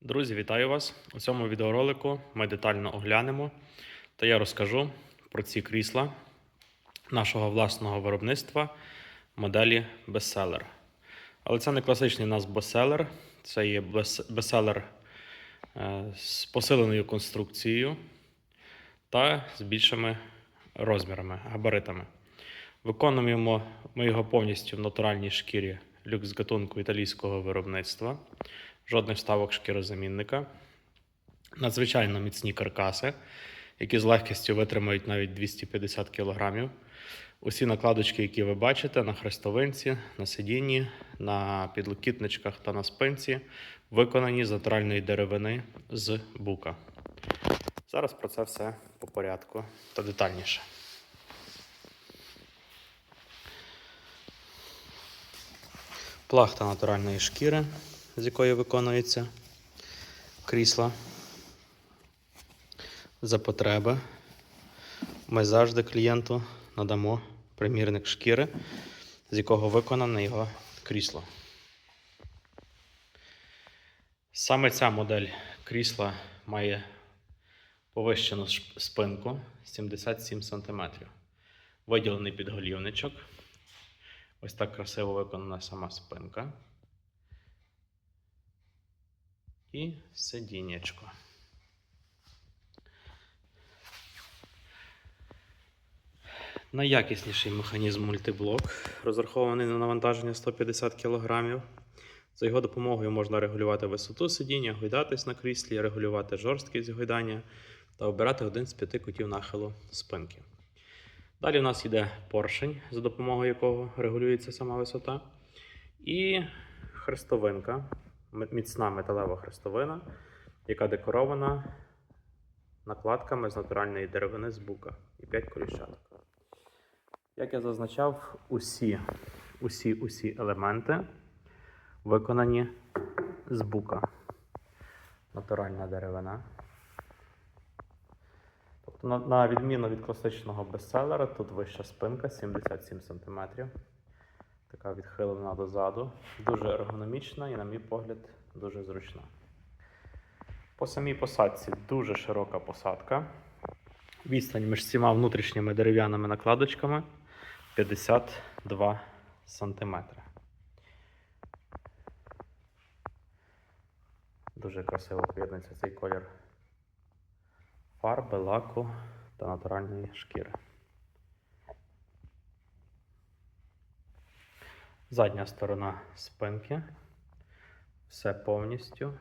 Друзі, вітаю вас! У цьому відеоролику ми детально оглянемо та я розкажу про ці крісла нашого власного виробництва моделі Bestseller. Але це не класичний нас бестселер, це є бес- бестселер з посиленою конструкцією та з більшими розмірами, габаритами. Виконуємо ми його повністю в натуральній шкірі люкс гатунку італійського виробництва жодних ставок шкірозамінника, надзвичайно міцні каркаси, які з легкістю витримають навіть 250 кг. Усі накладочки, які ви бачите на хрестовинці, на сидінні, на підлокітничках та на спинці, виконані з натуральної деревини з бука. Зараз про це все по порядку та детальніше. Плахта натуральної шкіри, з якої виконується крісла. За потреби ми завжди клієнту надамо примірник шкіри, з якого виконане його крісло. Саме ця модель крісла має повищену спинку 77 см. Виділений підголівничок. Ось так красиво виконана сама спинка. І сидіннячко. Найякісніший механізм мультиблок, розрахований на навантаження 150 кг. За його допомогою можна регулювати висоту сидіння, гойдатись на кріслі, регулювати жорсткість гойдання та обирати один з п'яти кутів нахилу спинки. Далі у нас йде поршень, за допомогою якого регулюється сама висота. І хрестовинка, міцна металева хрестовина, яка декорована накладками з натуральної деревини з бука і 5 коліщаток. Як я зазначав, усі, усі, усі елементи виконані з бука. Натуральна деревина. Тобто, на, на відміну від класичного бестселера, тут вища спинка 77 см. Така відхилена дозаду. Дуже ергономічна і, на мій погляд, дуже зручна. По самій посадці дуже широка посадка. Відстань між всіма внутрішніми дерев'яними накладочками 52 см. Дуже красиво поєднується цей колір фарби, лаку та натуральної шкіри. Задня сторона спинки. Все повністю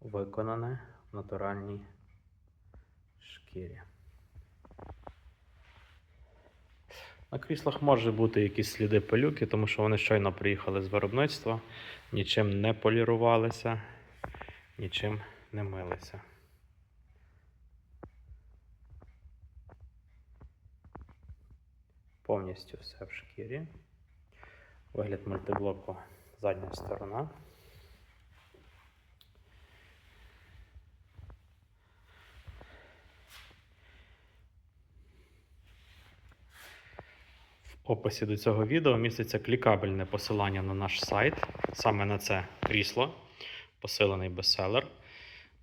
виконане в натуральній шкірі. На кріслах може бути якісь сліди пилюки, тому що вони щойно приїхали з виробництва, нічим не полірувалися, нічим не милися. Повністю все в шкірі. Вигляд мультиблоку задня сторона. В описі до цього відео міститься клікабельне посилання на наш сайт, саме на це крісло, посилений бестселер,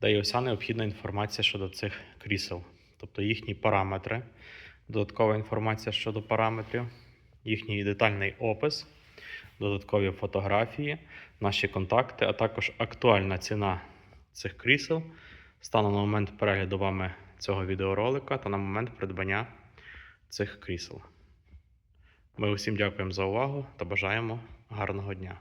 де є вся необхідна інформація щодо цих крісел, тобто їхні параметри, додаткова інформація щодо параметрів, їхній детальний опис, додаткові фотографії, наші контакти, а також актуальна ціна цих крісел станом на момент перегляду вами цього відеоролика та на момент придбання цих крісел. Ми усім дякуємо за увагу та бажаємо гарного дня.